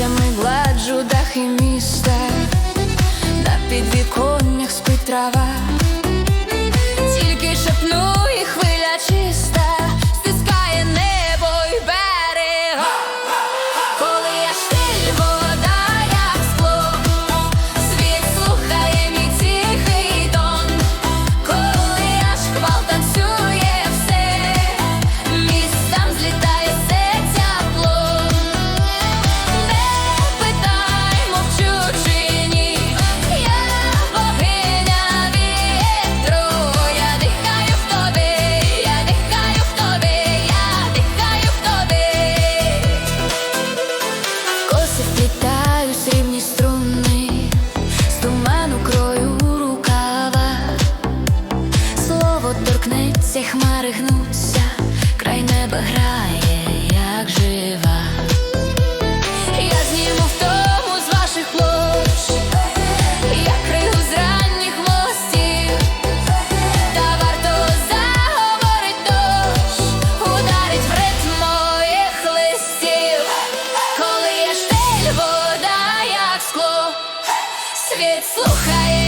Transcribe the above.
пальцями гладжу дахи міста, на підвіконнях спить трава, гнуться, край неба грає, як жива. Я зніму втому з ваших площ, я кригу з ранніх мостів, та варто заговорить дощ, ударить в ритм моїх листів, коли я штиль, вода, як скло, світ слухає.